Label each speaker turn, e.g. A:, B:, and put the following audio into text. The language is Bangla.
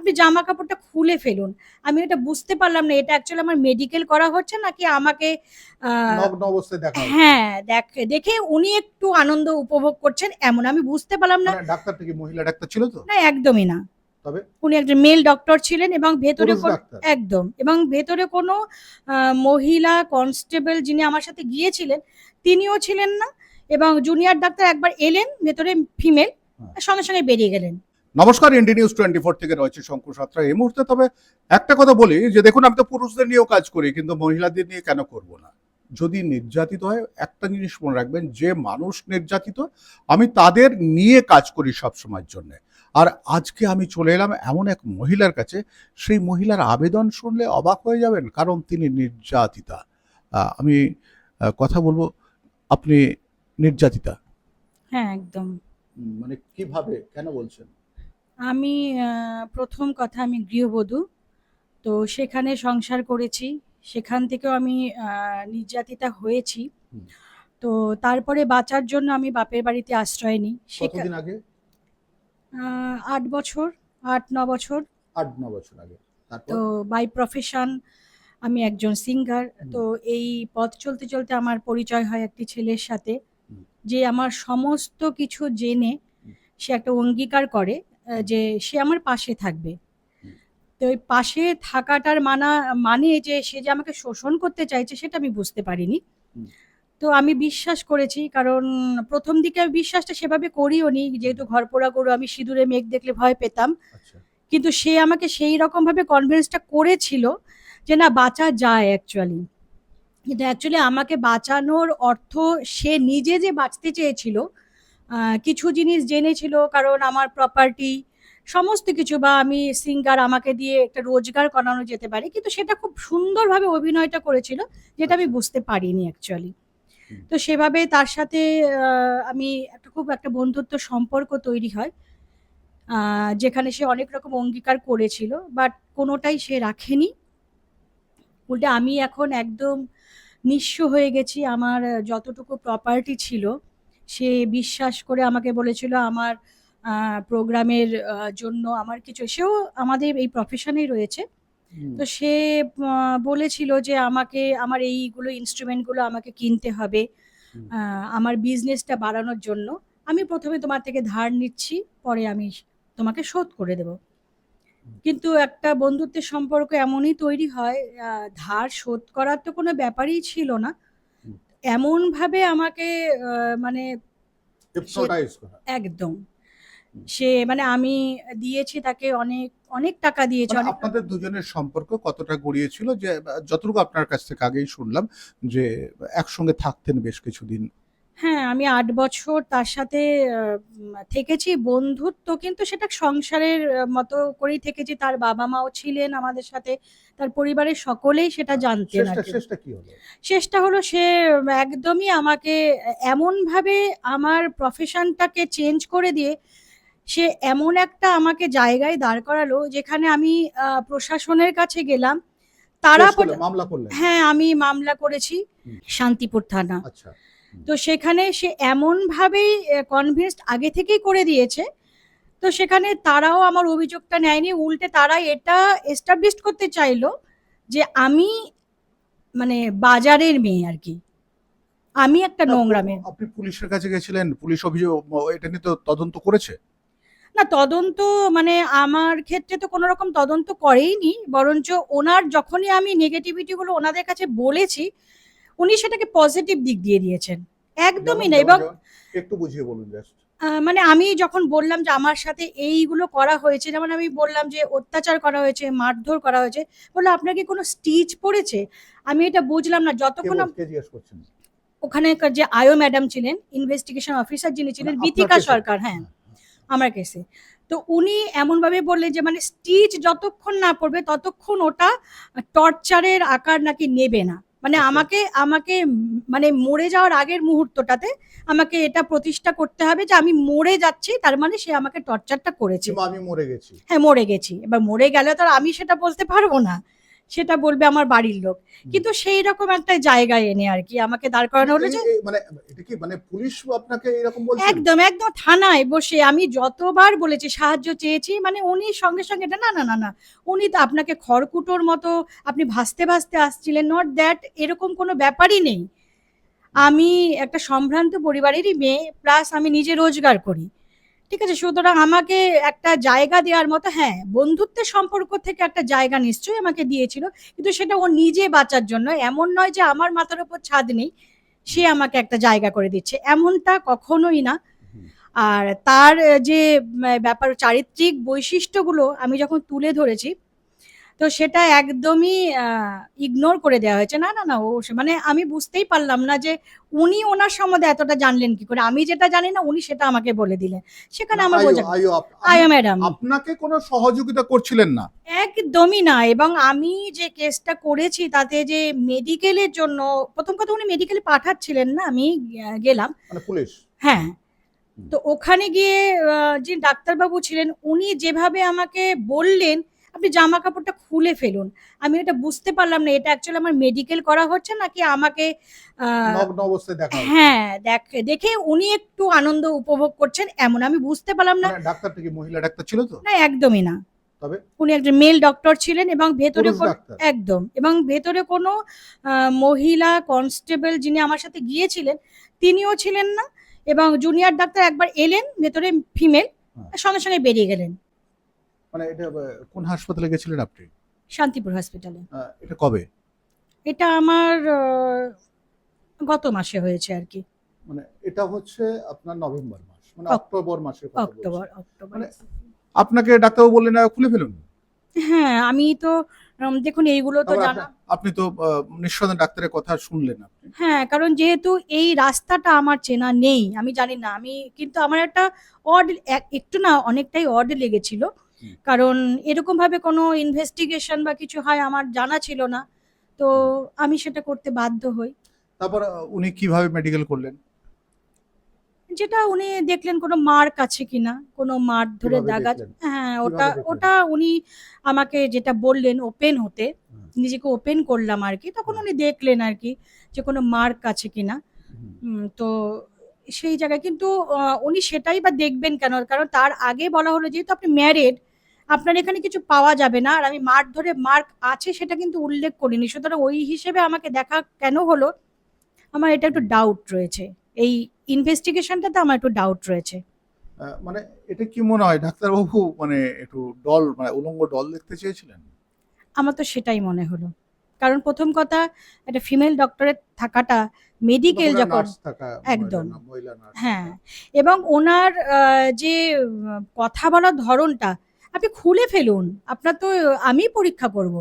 A: আপনি জামা কাপড়টা খুলে ফেলুন। আমি এটা বুঝতে পারলাম না এটা অ্যাকচুয়ালি আমার মেডিকেল করা হচ্ছে নাকি আমাকে। হ্যাঁ দেখ দেখে উনি একটু আনন্দ উপভোগ করছেন এমন আমি বুঝতে পারলাম না।
B: মানে ডাক্তারটা কি মহিলা ডাক্তার ছিল তো?
A: না একদমই না।
B: তবে?
A: উনি একজন মেল ডক্টর ছিলেন এবং ভেতরে
B: ডাক্তার?
A: একদম এবং ভেতরে কোনো মহিলা কনস্টেবল যিনি আমার সাথে গিয়েছিলেন তিনিও ছিলেন না এবং জুনিয়র ডাক্তার একবার এলেন ভেতরে ফিমেল
B: হ্যাঁ।
A: সঙ্গে সঙ্গে বেরিয়ে গেলেন।
B: নমস্কার ইন্ডি নিউজ টোয়েন্টি ফোর থেকে রয়েছে শঙ্কু সাত্রা। এই মুহূর্তে তবে একটা কথা বলি যে দেখুন আমি তো পুরুষদের নিয়েও কাজ করি কিন্তু মহিলাদের নিয়ে কেন করব না? যদি নির্যাতিত হয় একটা জিনিস মনে রাখবেন যে মানুষ নির্যাতিত আমি তাদের নিয়ে কাজ করি সব সময়ের জন্য। আর আজকে আমি চলে এলাম এমন এক মহিলার কাছে সেই মহিলার আবেদন শুনলে অবাক হয়ে যাবেন কারণ তিনি নির্যাতিতা। আমি কথা বলব আপনি নির্যাতিতা।
A: হ্যাঁ একদম।
B: মানে কীভাবে? কেন বলছেন?
A: আমি প্রথম কথা আমি গৃহবধূ। তো সেখানে সংসার করেছি। সেখান থেকেও আমি নির্যাতিতা হয়েছি। তো তারপরে বাঁচার জন্য আমি বাপের বাড়িতে আশ্রয় নিই। সেখা-
B: কতদিন আগে?
A: আট বছর আট ন বছর।
B: আট ন বছর আগে।
A: তো বাই প্রফেশন আমি একজন সিঙ্গার তো এই পথ চলতে চলতে আমার পরিচয় হয় একটি ছেলের সাথে। যে আমার সমস্ত কিছু জেনে সে একটা অঙ্গীকার করে। যে সে আমার পাশে থাকবে। তো ওই পাশে থাকাটার মানা মানে যে সে যে আমাকে শোষণ করতে চাইছে সেটা আমি বুঝতে পারিনি। তো আমি বিশ্বাস করেছি কারণ প্রথম দিকে আমি বিশ্বাসটা সেভাবে করিও নি যেহেতু ঘর পোড়া গরু আমি সিঁদুরে মেঘ দেখলে ভয় পেতাম।
B: আচ্ছা।
A: কিন্তু সে আমাকে সেই রকম ভাবে কনভিন্সটা করেছিল যে না বাঁচা যায় অ্যাকচুয়ালি কিন্তু অ্যাকচুয়ালি আমাকে বাঁচানোর অর্থ সে নিজে যে বাঁচতে চেয়েছিল কিছু জিনিস জেনেছিল কারণ আমার প্রপার্টি সমস্ত কিছু বা আমি সিঙ্গার আমাকে দিয়ে একটা রোজগার করানো যেতে পারে কিন্তু সেটা খুব সুন্দরভাবে অভিনয়টা করেছিল যেটা আমি বুঝতে পারিনি অ্যাকচুয়ালি তো সেভাবে তার সাথে আমি একটা খুব একটা বন্ধুত্ব সম্পর্ক তৈরি হয় যেখানে সে অনেক রকম অঙ্গীকার করেছিল বাট কোনোটাই সে রাখেনি। উল্টে আমি এখন একদম নিঃস্ব হয়ে গেছি আমার যতটুকু প্রপার্টি ছিল সে বিশ্বাস করে আমাকে বলেছিল আমার প্রোগ্রামের জন্য আমার কিছু সেও আমাদের এই প্রফেশনেই রয়েছে। তো সে বলেছিল যে আমাকে আমার এইগুলো ইনস্ট্রুমেন্টগুলো আমাকে কিনতে হবে আমার বিজনেসটা বাড়ানোর জন্য। আমি প্রথমে তোমার থেকে ধার নিচ্ছি পরে আমি তোমাকে শোধ করে দেব। কিন্তু একটা বন্ধুত্বের সম্পর্ক এমনই তৈরি হয় ধার শোধ করার তো কোনো ব্যাপারই ছিল না।
B: হুম।
A: এমন ভাবে আমাকে মানে একদম। সে মানে আমি দিয়েছি তাকে অনেক অনেক টাকা দিয়েছি
B: মানে আপনাদের দুজনের সম্পর্ক কতটা গড়িয়েছিল যে যতটুকু আপনার কাছ থেকে আগেই শুনলাম যে একসঙ্গে থাকতেন বেশ কিছুদিন।
A: হ্যাঁ আমি আট বছর তার সাথে থেকেছি। বন্ধুত্ব কিন্তু সেটা সংসারের মতো করেই থেকেছি। তার বাবা মাও ছিলেন আমাদের সাথে তার পরিবারের সকলেই সেটা জানতেন
B: শেষটা। হলো?
A: সে একদমই আমাকে এমন ভাবে আমার প্রফেশনটাকে চেঞ্জ করে দিয়ে সে এমন একটা আমাকে জায়গায় দাঁড় করালো যেখানে আমি প্রশাসনের কাছে গেলাম। তারা হ্যাঁ আমি মামলা করেছি শান্তিপুর থানা।
B: আচ্ছা।
A: তো সেখানে সে এমন ভাবেই কনভিন্সড আগে থেকেই করে দিয়েছে। তো সেখানে তারাও আমার অভিযোগটা নেয়নি উল্টে তারা এটা এস্টাবলিশ করতে চাইলো যে আমি মানে বাজারের মেয়ে আর কি। আমি একটা নোংরা মেয়ে।
B: আপনি পুলিশের কাছে গেছিলেন পুলিশ অভিযোগ এটা নিয়ে তো তদন্ত করেছে?
A: না তদন্ত মানে আমার ক্ষেত্রে তো কোনো রকম তদন্ত করেইনি বরঞ্চ ওনার যখনই আমি নেগেটিভিটি গুলো ওনাদের কাছে বলেছি উনি সেটাকে পজিটিভ দিক দিয়ে দিয়েছেন। একদমই না এবং
B: একটু বুঝিয়ে বলুন জাস্ট
A: মানে আমি যখন বললাম যে আমার সাথে এইগুলো করা হয়েছে যেমন আমি বললাম যে অত্যাচার করা হয়েছে মারধর করা হয়েছে বলল আপনার কি কোনো স্টিচ পড়েছে? আমি এটা বুঝলাম না যতক্ষণ ওখানেকার যে আয়ো ম্যাডাম ছিলেন ইনভেস্টিগেশন অফিসার যিনি ছিলেন
B: মানে
A: বিতিকা সরকার হ্যাঁ আমার কেসে তো উনি এমনভাবে বললেন যে মানে স্টিচ যতক্ষণ না পড়বে ততক্ষণ ওটা টর্চারের আকার নাকি নেবে না। মানে
B: আচ্ছা।
A: আমাকে আমাকে মানে মরে যাওয়ার আগের মুহূর্তটাতে আমাকে এটা প্রতিষ্ঠা করতে হবে যে আমি মরে যাচ্ছি তার মানে সে আমাকে টর্চারটা করেছে।
B: আমি মরে গেছি।
A: হ্যাঁ মরে গেছি। এবার মরে গেলে তো আর আমি সেটা বলতে পারব না। সেটা বলবে আমার বাড়ির লোক। কিন্তু সেই রকম একটা জায়গায় এনে আর কি আমাকে দাঁড় করানো হলো যে
B: মানে এটা কি মানে পুলিশ আপনাকে এরকম বলছে?
A: একদম একদম থানায় বসে আমি যতবার বলেছি সাহায্য চেয়েছি মানে উনি সঙ্গে সঙ্গে এটা না না না না উনি তো আপনাকে খড়কুটোর মতো আপনি ভাসতে ভাসতে আসছিলেন নট দ্যাট এরকম কোনো ব্যাপারই নেই। আমি একটা সম্ভ্রান্ত পরিবারেরই মেয়ে প্লাস আমি নিজে রোজগার করি। ঠিক আছে, সুতরাং আমাকে একটা জায়গা দেওয়ার মতো হ্যাঁ বন্ধুত্বের সম্পর্ক থেকে একটা জায়গা নিশ্চয়ই আমাকে দিয়েছিল, কিন্তু সেটা ও নিজে বাঁচার জন্য। এমন নয় যে আমার মাথার উপর ছাদ নেই, সে আমাকে একটা জায়গা করে দিচ্ছে। এমনটা কখনোই না। আর তার যে ব্যাপার, চারিত্রিক বৈশিষ্ট্যগুলো আমি যখন তুলে ধরেছি তো সেটা একদমই ইগনোর করে দেওয়া হয়েছে। না না না ও মানে আমি বুঝতেই পারলাম না যে উনি ওনার সম্বন্ধে এতটা জানলেন কি করে। আমি যেটা জানি না উনি সেটা আমাকে বলে দিলেন। সেখানে আমার
B: আয়ো,
A: বোঝা
B: আয়া
A: ম্যাডাম।
B: আপনাকে কোনো সহযোগিতা করছিলেন না?
A: একদমই না এবং আমি যে কেসটা করেছি তাতে যে মেডিকেলের জন্য প্রথম কথা উনি মেডিকেলে পাঠাচ্ছিলেন না আমি গেলাম।
B: মানে পুলিশ?
A: হ্যাঁ। তো ওখানে গিয়ে যে ডাক্তারবাবু ছিলেন উনি যেভাবে আমাকে বললেন আপনি জামা কাপড়টা খুলে ফেলুন। আমি এটা বুঝতে পারলাম না এটা অ্যাকচুয়ালি আমার মেডিকেল করা হচ্ছে নাকি আমাকে। হ্যাঁ দেখ দেখে উনি একটু আনন্দ উপভোগ করছেন এমন আমি বুঝতে পারলাম না।
B: মানে ডাক্তারটা কি মহিলা ডাক্তার ছিল তো?
A: না একদমই না।
B: তবে?
A: উনি একজন মেল ডক্টর ছিলেন এবং ভেতরে একদম এবং ভেতরে কোনো মহিলা কনস্টেবল যিনি আমার সাথে গিয়েছিলেন তিনিও ছিলেন না এবং জুনিয়র ডাক্তার একবার এলেন ভেতরে ফিমেল
B: হ্যাঁ।
A: সঙ্গে সঙ্গে বেরিয়ে গেলেন।
B: মানে এটা কোন হাসপাতালে গেছিলেন আপনি?
A: শান্তিপুর হসপিটালে
B: এটা কবে?
A: এটা আমার গত মাসে হয়েছে আর কি।
B: মানে এটা হচ্ছে আপনার নভেম্বর মাস মানে অক্টোবর মাসের কথা
A: অক্টোবর অক্টোবর।
B: মানে আপনাকে ডাক্তারবাবু বললেন "আহ, খুলে ফেলুন?
A: হ্যাঁ আমি তো দেখুন এইগুলো তো জানা
B: আপনি- তো নিঃসন্দেহে ডাক্তারের কথা শুনলেন আপনি।
A: হ্যাঁ কারণ যেহেতু এই রাস্তাটা আমার চেনা নেই আমি জানি না আমি কিন্তু আমার একটা অড একটু না অনেকটাই অড লেগেছিল। কারণ এরকম ভাবে কোনো ইনভেস্টিগেশন বা কিছু হয় আমার জানা ছিল না তো আমি সেটা করতে বাধ্য হই।
B: তারপর উনি কীভাবে মেডিকেল করলেন?
A: যেটা উনি দেখলেন কোনো মার্ক আছে কিনা কোনো মার ধরে দাগা হ্যাঁ ওটা ওটা উনি আমাকে যেটা বললেন ওপেন হতে নিজেকে ওপেন করলাম আর কি তখন উনি দেখলেন আর কি যে কোনো মার্ক আছে কিনা। তো সেই জায়গায় কিন্তু উনি সেটাই বা দেখবেন কেন? কারণ তার আগে বলা হলো যেহেতু আপনি ম্যারেড আপনার এখানে কিছু পাওয়া যাবে না আর আমি মার্ক ধরে মার্ক আছে সেটা কিন্তু উল্লেখ করিনি। সুতরাং ওই হিসেবে আমাকে দেখা কেন হলো? আমার এটা একটু ডাউট রয়েছে। এই ইনভেস্টিগেশনটাতে আমার একটু ডাউট রয়েছে।
B: মানে এটা কি মনে হয় ডাক্তারবাবু মানে একটু ডল মানে উলঙ্গ ডল দেখতে চেয়েছিলেন?
A: আমার তো সেটাই মনে হলো। কারণ প্রথম কথা একটা ফিমেল ডক্টরের থাকাটা মেডিকেল যখন একদম। হ্যাঁ। এবং ওনার যে কথা বলার ধরনটা আপনি খুলে ফেলুন। আপনার তো আমি পরীক্ষা করব।